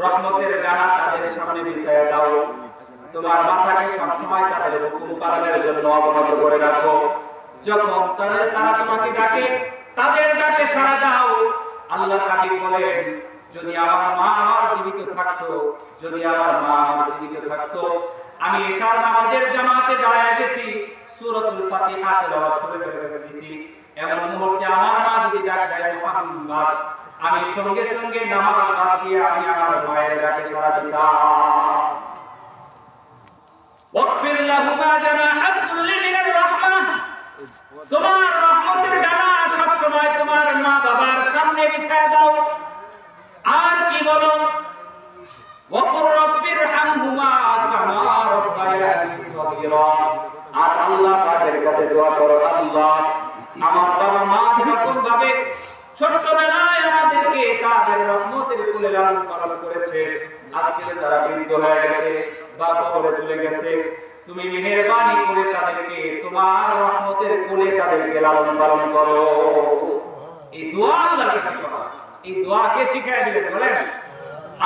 রহমতের ডানা তাদের সামনে বিছায়া দাও। তোমার মাথাকে সবসময় তাদের হুকুম পালনের জন্য অবনত করে রাখো। যখন তাদের তারা তোমাকে ডাকে, তাদের ডাকে সাড়া দাও। আল্লাহ হাবিব বলেন, যদি আমার মা আমার জীবিত থাকতো, যদি আমার মা আমার জীবিত থাকতো, আমি এশার নামাজের জামাতে দাঁড়ায় গেছি, সূরাতুল ফাতিহা তেলাওয়াত শুরু করে দিছি এমন মুহূর্তে আমার মা যদি ডাক দেয় মুহাম্মদ আমি সঙ্গে সঙ্গে আমি আমার সাড়া দিতাম। আর কি বলো? আর আল্লাহ কাছে দোয়া করো, আল্লাহ আমার বাবা মা যেরকম ভাবে ছোট্টবেলায় আমাদেরকে তাদের রহমতের লালন পালন করেছে। আজকে তারা বৃদ্ধ হয়ে গেছে, বা কবরে চলে গেছে। তুমি মেহেরবানি করে তাদেরকে, তোমার রহমতের কোলে তাদেরকে লালন পালন করো। এই দোয়া এই দোয়া কে শিখায় দিলেন বলেন?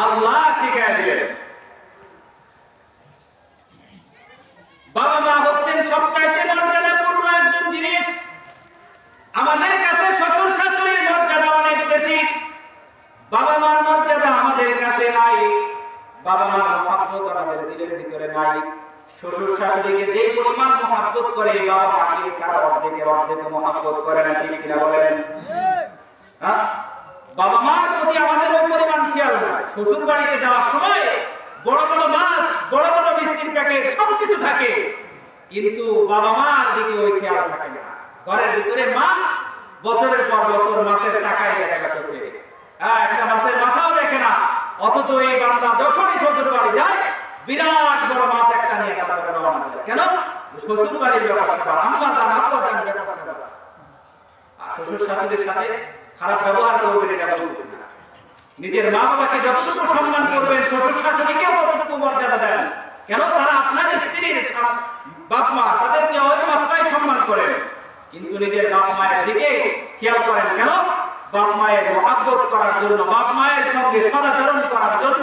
আল্লাহ শিখায় দিলেন। বাবা মা হচ্ছেন সবচাইতে মর্যাদাপূর্ণ একজন জিনিস। আমাদের কাছে শ্বশুর বেশি বাবা মার মর্যাদা আমাদের কাছে নাই, বাবা মার মহাব্বত আমাদের দিলের ভিতরে নাই। শ্বশুর শাশুড়িকে যে পরিমাণ মহাব্বত করে, বাবা মাকে তার অর্ধেকের অর্ধেক মহাব্বত করে না, ঠিক কিনা বলেন? হ্যাঁ? বাবা মার প্রতি আমাদের ওই পরিমাণ খেয়াল না শ্বশুর বাড়িতে যাওয়ার সময় বড় বড় মাছ, বড় বড় মিষ্টির প্যাকেট, সবকিছু থাকে। কিন্তু বাবা মার দিকে ওই খেয়াল থাকে না। ঘরের ভিতরে মা বছরের পর বছর মাছের চাকায় দেখা চোখে হ্যাঁ একটা মাছের মাথাও দেখে না। অথচ এই বান্দা যখনই শ্বশুর বাড়ি যায়, বিরাট বড় মাছ একটা নিয়ে তারপরে রওনা দেয়। কেন? শ্বশুর বাড়ির ব্যাপারটা আম্মা শ্বশুর শাশুড়ির সাথে খারাপ ব্যবহার করবেন এটা বলতেছি নিজের মা বাবাকে যতটুকু সম্মান করবেন, শ্বশুর শাশুড়িকেও ততটুকু মর্যাদা দেন। কেন? তারা আপনার স্ত্রীর বাপ মা তাদেরকে ওই মাত্রায় সম্মান করেন। কিন্তু নিজের বাপ মায়ের দিকে খেয়াল করেন কেন? বাপ মায়ের মহাব্বত করার জন্য, বাপ মায়ের সঙ্গে সদাচরণ করার জন্য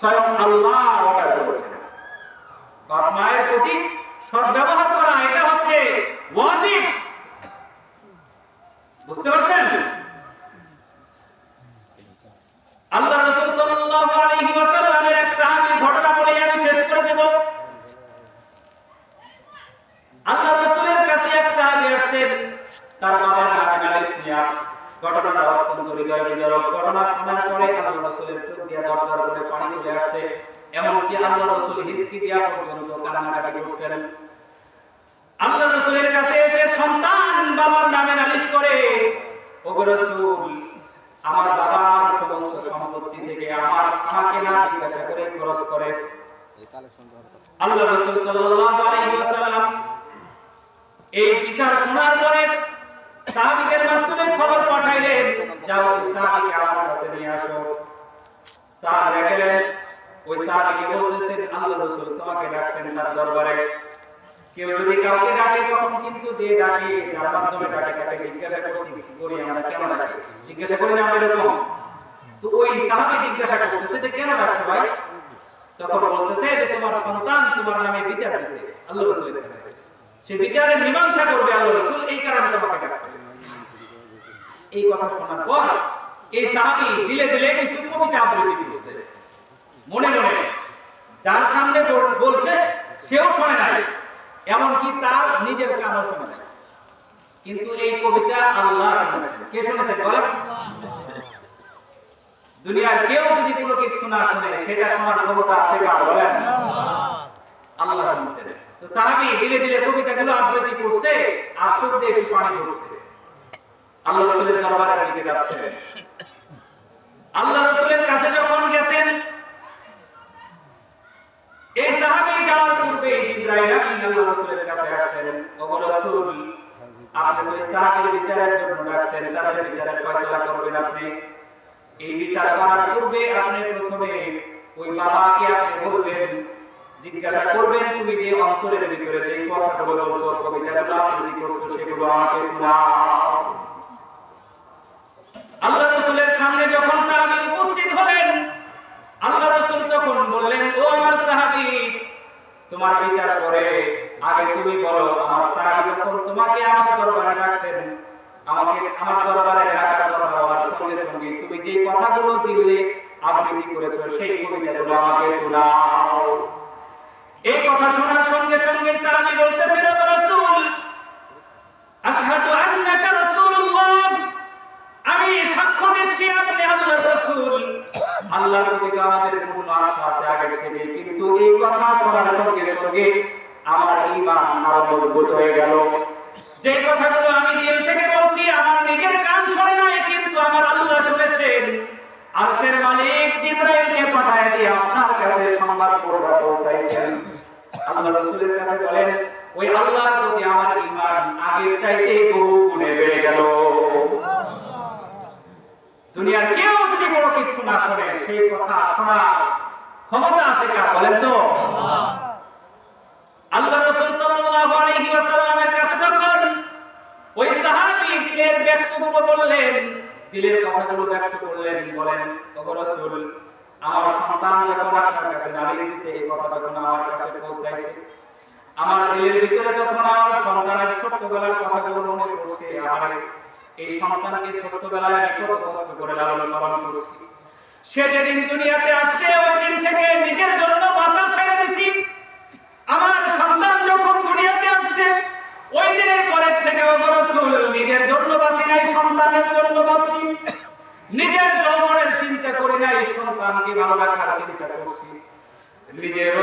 স্বয়ং আল্লাহ অর্ডার করেছেন। বাপ মায়ের প্রতি সদ্ব্যবহার করা, এটা হচ্ছে ওয়াজিব। বুঝতে পারছেন? আল্লাহ রাসূল সাল্লাল্লাহু আলাইহি ওয়াসাল্লামের এক সাহাবীর ঘটনা বলে আমি শেষ করে দেব আল্লাহ রাসূলের কাছে এক সাহাবী আসেন তার বাবার নামে নালিশ নিয়ে ঘটনাটা অত্যন্ত হৃদয় বিদারক ঘটনা শোনার পরে আল্লাহ রাসূলের চোখ দিয়ে দরদর করে পানি চলে আসছে। এমনকি আল্লাহ রাসূল হিসকি দিয়া পর্যন্ত কান্নাকাটি করছেন। আল্লাহ রাসূলের কাছে এসে সন্তান বাবার নামে নালিশ করে, ওগো রাসূল, আমার বাবা আমার সমস্ত সম্পত্তি থেকে আমার আমাকে না জিজ্ঞাসা করে খরচ করে। আল্লাহ রাসূল সাল্লাল্লাহু আলাইহি ওয়াসাল্লাম এই বিচার শোনার পরে সাহাবীদের মাধ্যমে খবর পাঠাইলেন, যাও ওই সাহাবীকে আমার কাছে নিয়ে আসো। সাহাবীরা গেলেন। ওই সাহাবীকে বলতেছেন, আল্লাহ রাসূল তোমাকে ডাকছেন তার দরবারে। কেউ যদি কাউকে ডাকে, তখন কিন্তু যে ডাকে, যার মাধ্যমে ডাকে তাকে জিজ্ঞাসা করছি, করি আমরা কেন ডাকি? জিজ্ঞাসা করি না, আমরা এরকম। তো ওই সাহাবি জিজ্ঞাসা করতেছে যে, কেন ডাকছো ভাই? তখন বলতেছে যে, তোমার সন্তান তোমার নামে বিচার দিছে আল্লাহ রসুলের কাছে। সে বিচারের মীমাংসা করবে, আল্লাহ রসুল এই কারণে তোমাকে ডাকছে এই কথা শোনার পর এই সাহাবি দিলে দিলে কিছু কবিতা আবৃত্তি করছে। মনে মনে, যার সামনে বলছে, সেও শোনে নাই, এমনকি তার নিজের কানও শোনে নাই। কিন্তু এই কবিতা আল্লাহ কে শুনেছে বলেন? দুনিয়ার কেউ যদি কোনো কিছু না শুনে, সেটা শোনার ক্ষমতা আছে কার বলেন? আল্লাহ শুনছেন তো সাহাবি ধীরে ধীরে কবিতাগুলো আবৃত্তি করছে, আর চোখ দিয়ে একটু পানি ঝরছে। আল্লাহ রসুলের দরবারের দিকে যাচ্ছে আল্লাহ রসুলের কাছে যখন গেছেন, এই সাহাবী যাওয়ার পূর্বে জিব্রাইল আমিন আল্লাহ রাসূলের কাছে আসছেন, ওগো রাসূল, আপনি তো সাহাবীর বিচারের জন্য ডাকছেন তাদের বিচারের ফয়সালা করবেন আপনি। এই বিচার করার পূর্বে আপনি প্রথমে ওই বাবাকে আপনি বলবেন, জিজ্ঞাসা করবেন, তুমি যে অন্তরের ভিতরে যে কথাগুলো বলছো, কবিতাগুলো আবৃত্তি করছ, সেগুলো আমাকে শোনাও আল্লাহ রাসূলের সামনে যখন সাহাবী উপস্থিত হলেন, আল্লাহ তখন বললেন, ও আমার সাহাবী, তোমার বিচার করে আগে তুমি বলো, আমার সাহাবী যখন তোমাকে আমার দরবারে ডাকছেন, আমাকে আমার দরবারে ডাকার কথা বলার সঙ্গে সঙ্গে তুমি যে কথাগুলো দিলে, আবৃত্তি করেছ, সেই কবিতাগুলো আমাকে শোনাও। এই কথা শোনার সঙ্গে সঙ্গে সাহাবী বলতেছেন রাসূল, আশহাদু আন্নাকা রাসূলুল্লাহ আমি সাক্ষ্য দিচ্ছি আপনি আল্লাহর রাসূল আল্লাহর প্রতি আমাদের পূর্ণ আস্থা আছে আগে থেকে, কিন্তু এই কথা শোনার সঙ্গে সঙ্গে আমার ঈমান আরও মজবুত হয়ে গেল। যে কথাগুলো আমি দিল থেকে বলছি, আমার নিজের কান শোনে নাই, কিন্তু আমার আল্লাহ শুনেছেন। আরশের মালিক জিব্রাইলকে পাঠায় দিয়ে আপনার কাছে সংবাদ পড়া পৌঁছাইছেন। আল্লাহ রাসূলের কাছে বলেন, ওই আল্লাহর প্রতি আমার ঈমান আগের চাইতে বহু গুণে বেড়ে গেল। দুনিয়ার কেউ যদি কোনো কিছু না শোনে, সেই কথা শোনা ক্ষমতা আছে কার, বলেন তো? আল্লাহ রাসূল সাল্লাল্লাহু আলাইহি ওয়াসাল্লামের কাছে যখন ওই সাহাবী দিলের ব্যক্তগুলো বললেন, দিলের কথাগুলো ব্যক্ত করলেন, বলেন ওগো রাসূল, আমার সন্তান যখন আপনার কাছে নালিশ দিছে, এই কথা যখন আমার কাছে পৌঁছাইছে আমার দিলের ভিতরে যখন আমার সন্তানের ছোট্টবেলার কথাগুলো মনে পড়ছে, আমার এই সন্তানকে ছোট্টবেলায় কত কষ্ট করে লালন পালন করছি। সে যেদিন দুনিয়াতে আসছে, ওই দিন থেকে নিজের জন্য বাঁচা ছেড়ে দিছি। আমার সন্তান যখন দুনিয়াতে আসছে, ওই দিনের পরের থেকে রসুল নিজের জন্য বাঁচি নাই, সন্তানের জন্য বাঁচছি নিজের যৌবনের চিন্তা করি নাই, সন্তানকে ভালো রাখার চিন্তা করছি। নিজের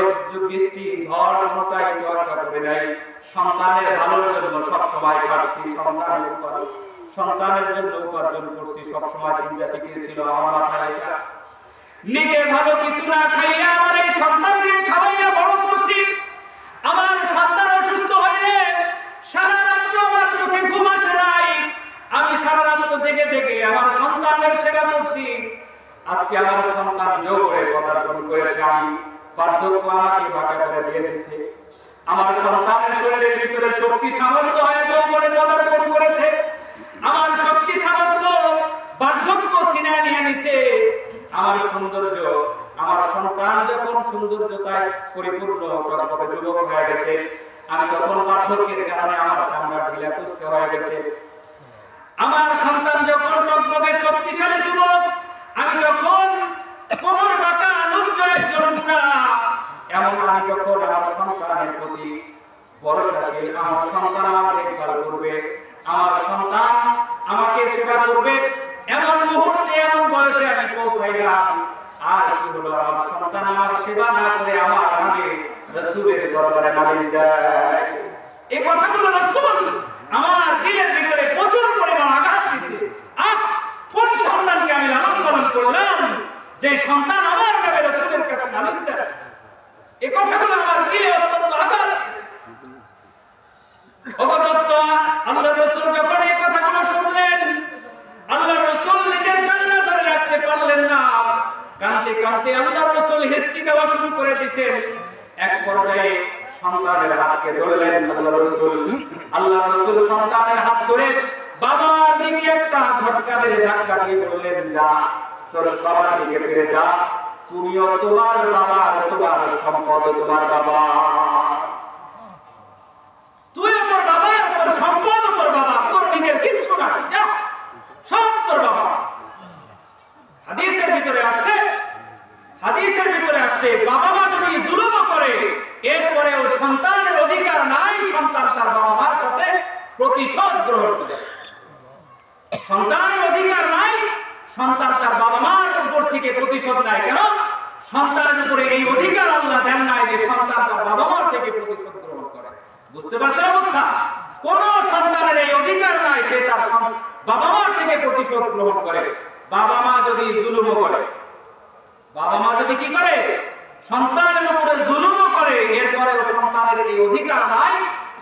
বৃষ্টি ঝড় মোটাই চর্চা করে দেয় সন্তানের ভালোর জন্য সব সময় কাটছি, সন্তানের জন্য উপার্জন করছি, সব সময় চিন্তা ফিকির ছিল আমার মাথায় এটা। নিজে ভালো কিছু না খাইয়া আমার এই সন্তানকে খাওয়াইয়া বড় করছি আমার সন্তান অসুস্থ হইলে সারা রাত্র আমার চোখে ঘুম আসে নাই আমি সারা রাত্র জেগে জেগে আমার সন্তানের সেবা করছি আজকে আমার সন্তান যোগরে পদার্পণ করেছে আমি বার্ধক্য আমাকে বাঁকা করে দিয়ে দিছে আমার সন্তানের শরীরের ভিতরে শক্তি সামর্থ্য হয়ে, যৌবনে পদার্পণ করেছে। আমার শক্তি সামর্থ্য, বার্ধক্য সিনায় নিয়ে নিছে। আমার সৌন্দর্য, আমার সন্তান যখন সৌন্দর্যতায় পরিপূর্ণ টকটকে যুবক হয়ে গেছে। আমি তখন বার্ধক্যের কারণে আমার চামড়া ঢিলা কুচকে হয়ে গেছে। আমার সন্তান যখন শক্তিশালী যুবক আমি তখন কোমর বাঁকা লুচ্চ একজন বুড়া এমন আমি যখন আমার সন্তানের প্রতি ভরসাশীল আমার সন্তান আমার দেখভাল করবে, আমার সন্তান আমাকে সেবা করবে। এমন মুহূর্তে, এমন বয়সে আমি পৌঁছাইলাম আর কি হলো, আমার সন্তান আমার সেবা না করে আমার নামে রসুলের দরবারে নালিশ দেয় এই কথাগুলো রসুল আমার দিলের ভিতরে প্রচুর পরিমাণ আঘাত দিছে আহ, কোন সন্তানকে আমি লালন পালন করলাম? যে সন্তান আমার নামে রসুলের কাছে নালিশ দেয় এই কথাগুলো আমার দিলে অত্যন্ত আঘাত আল্লাহ রসুল ধরলেন যা তোর যা। তুমিও তোমার বাবার তোমার সম্পদ তোমার বাবা তুইও তোর বাবা তোর সম্পদ তোর বাবা, তোর নিজের কিচ্ছু না সব তোর বাবা। হাদিসের ভিতরে আছে, হাদিসের ভিতরে আছে, বাবা মা যদি জুলুম করে, এরপরেও সন্তানের অধিকার নাই, সন্তান তার বাবা মার সাথে প্রতিশোধ গ্রহণ করে। সন্তানের অধিকার নাই, সন্তান তার বাবা মার উপর থেকে প্রতিশোধ নেয়। কেন? সন্তানের উপরে এই অধিকার আল্লাহ দেন নাই যে সন্তান তার বাবা মার থেকে প্রতিশোধ গ্রহণ করে। বুঝতে পারছেন অবস্থা? কোন সন্তানের এই অধিকার নাই, সে তার বাবা মার থেকে প্রতিশোধ গ্রহণ করে। বাবা মা যদি জুলুম করে, বাবা মা যদি কি করে? সন্তানের উপরে জুলুম করে, এরপরেও সন্তানের এই অধিকার নাই,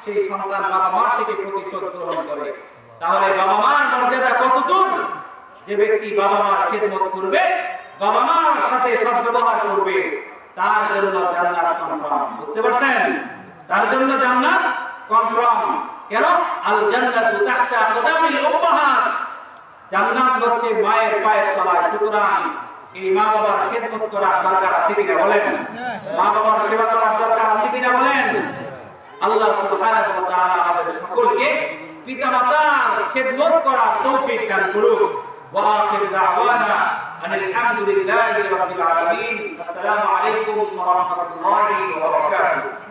সেই সন্তান বাবা মার থেকে প্রতিশোধ গ্রহণ করে। তাহলে বাবা মার মর্যাদা কত দূর যে ব্যক্তি বাবা মার খেদমত করবে, বাবা মার সাথে সদ্ব্যবহার করবে, তার জন্য জান্নাত কনফার্ম বুঝতে পারছেন? তার জন্য জান্নাত কনফার্ম কেন? আল জান্নাতু তাহতা কদামিল উম্মাহাত। জান্নাত হচ্ছে মায়ের পায়ের তলায়, সুতরাং এই মা বাবার খেদমত করার দরকার আছে কিনা বলেন? মা বাবার সেবা করার দরকার আছে কিনা বলেন? আল্লাহ সুবহানাহু ওয়া তাআলা আমাদের সকলকে পিতামাতার খেদমত করার তৌফিক দান করুক। ওয়া আখির দাওয়ানা আনিল হামদুলিল্লাহি রাব্বিল আলামিন। আসসালামু আলাইকুম ওয়া রাহমাতুল্লাহি ওয়া বারাকাতুহু।